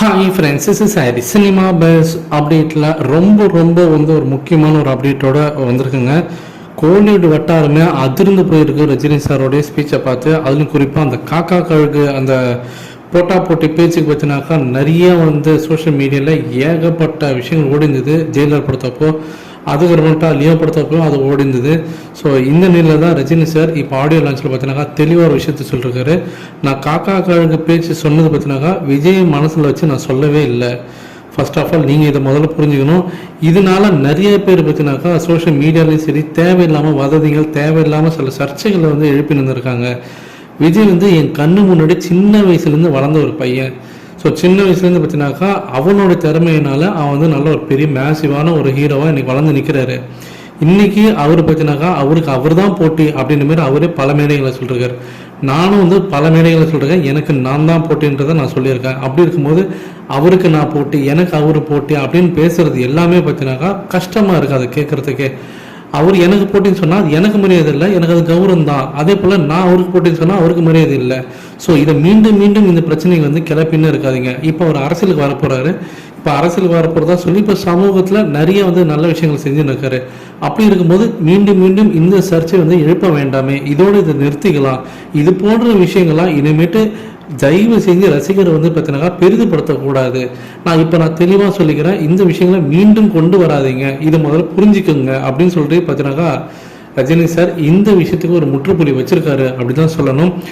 Hi friends is is Hari cinema base அப்டேட்டில் ரொம்ப ரொம்ப வந்து ஒரு முக்கியமான ஒரு அப்டேட்டோட வந்திருக்குங்க. கோலிவுட் வட்டாரமே அதிர்ந்து போயிருக்கு. ரஜினி சாரோடைய ஸ்பீச்சை பார்த்து அதுலையும் குறிப்பாக அந்த காக்கா கழுகு அந்த போட்டா போட்டி பேச்சுக்கு பார்த்தினாக்கா நிறைய வந்து சோஷியல் மீடியாவில் ஏகப்பட்ட விஷயங்கள் ஓடிந்தது. ஜெயிலர் படுத்தப்போ அதுக்கப்புறமேட்டா லியோ படத்தப்போ அது ஓடிந்தது. ஸோ இந்த நிலையில் தான் ரஜினி சார் இப்போ ஆடியோ லான்ச்சில் பார்த்தீங்கன்னா தெளிவாக ஒரு விஷயத்த சொல்லியிருக்காரு நான் காக்கா கழுகு பேச்சு சொன்னது பார்த்தீங்கன்னாக்கா விஜய் மனசில் வச்சு நான் சொல்லவே இல்லை. ஃபர்ஸ்ட் ஆஃப் ஆல் நீங்கள் இதை முதல்ல புரிஞ்சுக்கணும். இதனால நிறைய பேர் பார்த்தீங்கன்னாக்கா சோஷியல் மீடியாலையும் சரி தேவையில்லாமல் வததிகள் தேவையில்லாமல் சில சர்ச்சைகளை வந்து எழுப்பி நின்றுருக்காங்க விஜய் வந்து என் கண்ணு முன்னாடி சின்ன வயசுலேருந்து வளர்ந்த ஒரு பையன். ஸோ சின்ன வயசுலேருந்து பார்த்தீங்கன்னாக்கா அவனோட திறமையினால அவன் வந்து நல்ல ஒரு பெரிய மேசிவான ஒரு ஹீரோவாக இன்றைக்கி வளர்ந்து நிற்கிறாரு இன்னைக்கு அவர் பார்த்தீங்கன்னாக்கா அவருக்கு அவர் தான் போட்டி அப்படின்ற மாதிரி அவரே பல மேடைகளை சொல்லிருக்காரு. நானும் வந்து பல மேடைகளை சொல்லியிருக்கேன் எனக்கு நான் தான் போட்டின்றதை நான் சொல்லியிருக்கேன். அப்படி இருக்கும்போது அவருக்கு நான் போட்டி எனக்கு அவர் போட்டி அப்படின்னு பேசுறது எல்லாமே பார்த்தீங்கன்னாக்கா கஷ்டமாக இருக்குது அதை கேட்குறதுக்கே அவர் எனக்கு போட்டின்னு சொன்னால் அது எனக்கு மரியாதை இல்லை எனக்கு அது கௌரவம் தான். அதே போல் நான் அவருக்கு போட்டின்னு சொன்னால் அவருக்கு மரியாதை இல்லை. ஸோ இதை மீண்டும் மீண்டும் இந்த பிரச்சனைகள் வந்து கிளப்பின்னு இருக்காதீங்க. இப்போ அவர் அரசியலுக்கு வர இப்போ அரசியலுக்கு வர போகிறதா சொல்லி இப்போ சமூகத்தில் நிறைய வந்து நல்ல விஷயங்கள் செஞ்சுன்னு இருக்காரு. அப்படி இருக்கும்போது மீண்டும் மீண்டும் இந்த சர்ச்சை வந்து எழுப்ப வேண்டாமே. இதோடு இதை நிறுத்திக்கலாம். இது போன்ற விஷயங்கள்லாம் இனிமேட்டு தயவு செஞ்சு ரசிகரை வந்து பார்த்தீங்கன்னா பெரிதுபடுத்தக்கூடாது. நான் இப்போ நான் தெளிவாக சொல்லிக்கிறேன் இந்த விஷயங்களை மீண்டும் கொண்டு வராதீங்க. இதை முதல்ல புரிஞ்சுக்குங்க அப்படின்னு சொல்லிட்டு பார்த்தீங்கன்னாக்கா ரஜினி சார் இந்த விஷயத்துக்கு ஒரு முற்றுப்புள்ளி வச்சிருக்காரு அப்படி தான் சொல்லணும்.